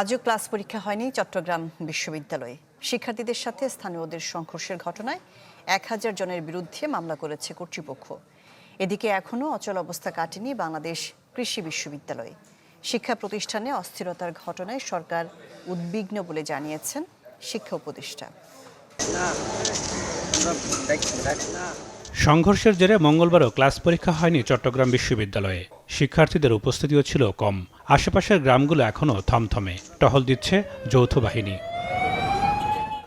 আজও ক্লাস পরীক্ষা হয়নি চট্টগ্রাম বিশ্ববিদ্যালয়ে। শিক্ষার্থীদের সাথে স্থানীয়দের সংঘর্ষের ঘটনায় এক হাজার জনের বিরুদ্ধে মামলা করেছে কর্তৃপক্ষ। এদিকে এখনও অচল অবস্থা কাটেনি বাংলাদেশ কৃষি বিশ্ববিদ্যালয়ে। শিক্ষা প্রতিষ্ঠানে অস্থিরতার ঘটনায় সরকার উদ্বিগ্ন বলে জানিয়েছেন শিক্ষা উপদেষ্টা। সংঘর্ষের জেরে মঙ্গলবারও ক্লাস পরীক্ষা হয়নি চট্টগ্রাম বিশ্ববিদ্যালয়ে। শিক্ষার্থীদের উপস্থিতিও ছিল কম। আশেপাশের গ্রামগুলো এখনও থমথমে। টহল দিচ্ছে যৌথ বাহিনী।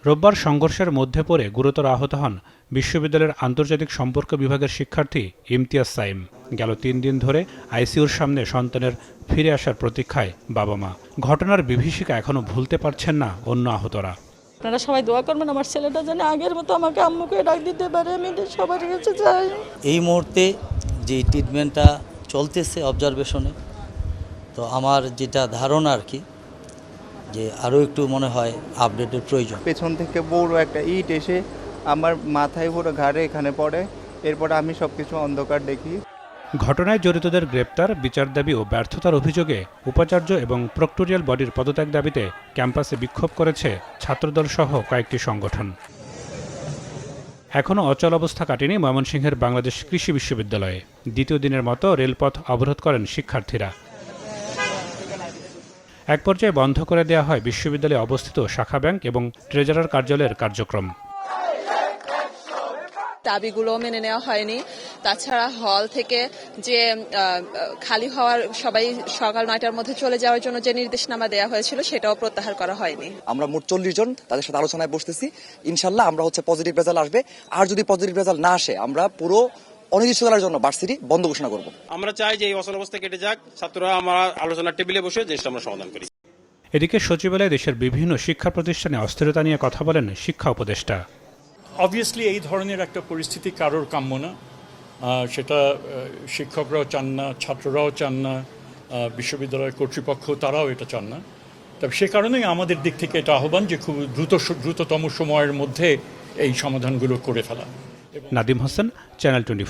রোববার সংঘর্ষের মধ্যে পড়ে গুরুতর আহত হন বিশ্ববিদ্যালয়ের আন্তর্জাতিক সম্পর্ক বিভাগের শিক্ষার্থী ইমতিয়াজ সাইম। গেল তিন দিন ধরে আইসিউর সামনে সন্তানের ফিরে আসার প্রতীক্ষায় বাবা মা। ঘটনার বিভীষিকা এখনও ভুলতে পারছেন না অন্য আহতরা। আপনারা সবাই দোয়া করবেন আমার ছেলেটা যেন আগের মতো আমাকে আম্মুকে ডাক দিতে পারে আমি সবার কাছে চাই। এই মুহূর্তে যে ট্রিটমেন্টটা চলতেছে অবজারভেশনে তো আমার যেটা ধারণা আর কি যে আরও একটু মনে হয় আপডেটের প্রয়োজন। পেছন থেকে বড় একটা ইট এসে আমার মাথায় পুরো ঘাড়ে এখানে পড়ে এরপর আমি সব কিছু অন্ধকার দেখি। ঘটনায় জড়িতদের গ্রেপ্তার বিচার দাবি ও ব্যর্থতার অভিযোগে উপাচার্য এবং প্রক্টোরিয়াল বডির পদত্যাগ দাবিতে ক্যাম্পাসে বিক্ষোভ করেছে ছাত্রদল সহ কয়েকটি সংগঠন। এখনও অচল অবস্থা কাটেনি ময়মনসিংহের বাংলাদেশ কৃষি বিশ্ববিদ্যালয়ে। দ্বিতীয় দিনের মতো রেলপথ অবরোধ করেন শিক্ষার্থীরা। এক পর্যায়ে বন্ধ করে দেওয়া হয় বিশ্ববিদ্যালয়ে অবস্থিত শাখা ব্যাংক এবং ট্রেজারার কার্যালয়ের কার্যক্রম। দাবিগুলো মেনে নেওয়া হয়নি। তাছাড়া হল থেকে যে খালি হওয়ার সবাই সকাল নয়টার মধ্যে চলে যাওয়ার জন্য যে নির্দেশনামা দেওয়া হয়েছিল সেটাও প্রত্যাহার করা হয়নি। আমরা মোট চল্লিশ জন তাদের সাথে আলোচনায় বসতেছি। ইনশাল্লাহ আমরা হচ্ছে পজিটিভ রেজাল্ট আসবে। আর যদি পজিটিভ রেজাল্ট না আসে আমরা পুরো অনির্দিষ্টকালের জন্য ভার্সিটি বন্ধ ঘোষণা করব। আমরা চাই যে এই অচল অবস্থা কেটে যাক। ছাত্ররা আমরা আলোচনার টেবিলে বসে জিনিসটা আমরা সমাধান করি। এদিকে সচিবালয়ে দেশের বিভিন্ন শিক্ষা প্রতিষ্ঠানে অস্থিরতা নিয়ে কথা বলেন শিক্ষা উপদেষ্টা। অবভিয়াসলি এই ধরনের একটা পরিস্থিতি কারোর কাম্য না। সেটা শিক্ষকরাও চান না ছাত্ররাও চান না বিশ্ববিদ্যালয় কর্তৃপক্ষ তারাও এটা চান না। তবে সে কারণেই আমাদের দিক থেকে এটা আহ্বান যে খুব দ্রুত দ্রুততম সময়ের মধ্যে এই সমাধানগুলো করে ফেলা। Nadim Hossain channel twenty